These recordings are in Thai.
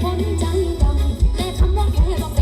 พ้นใจดำแต่คำว่าแค่บอก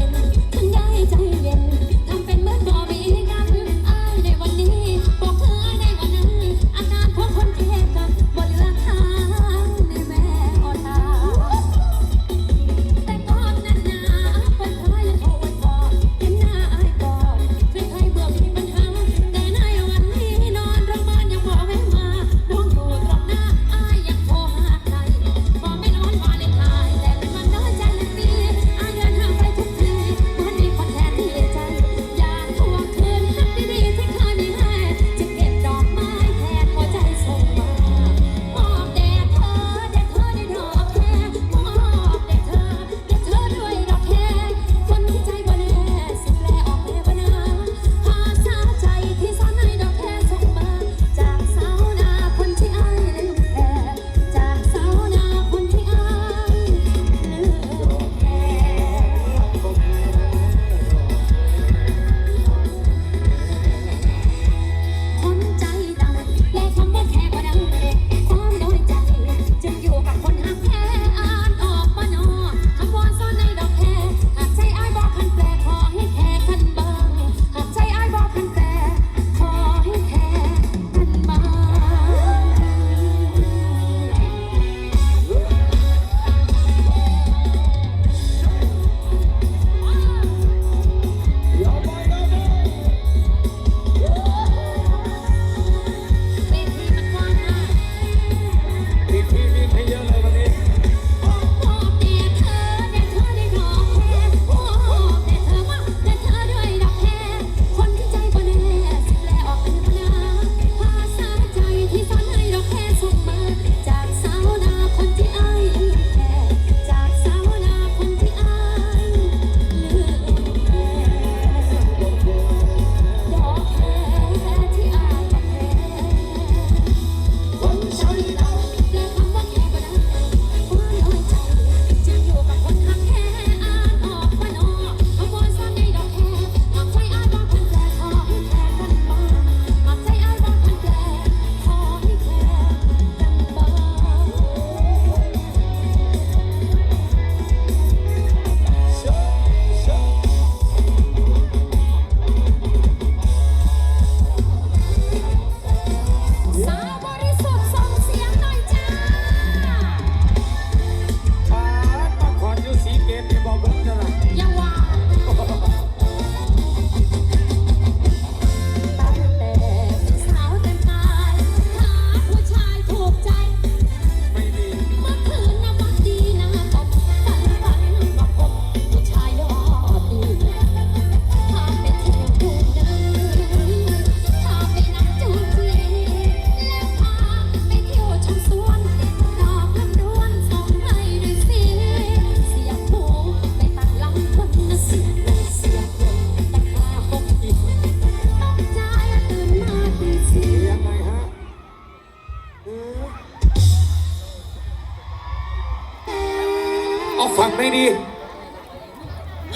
ฟังไหนดี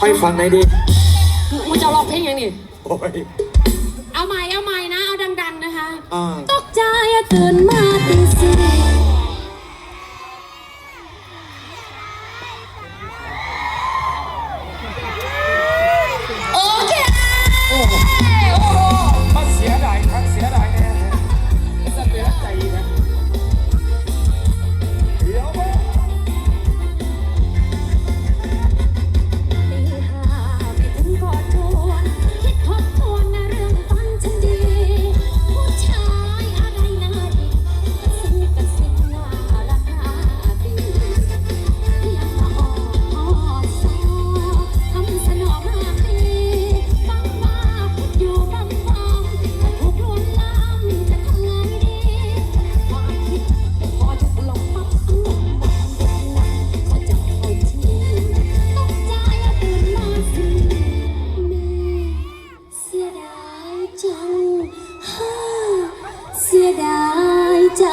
ห้อยฝั่งไหนดีมึงจะร้องเพลงยังนี่เอาใหม่เอาใหม่นะ เอาดัง ๆ นะคะตกใจตื่นมาตี เสียดายใจ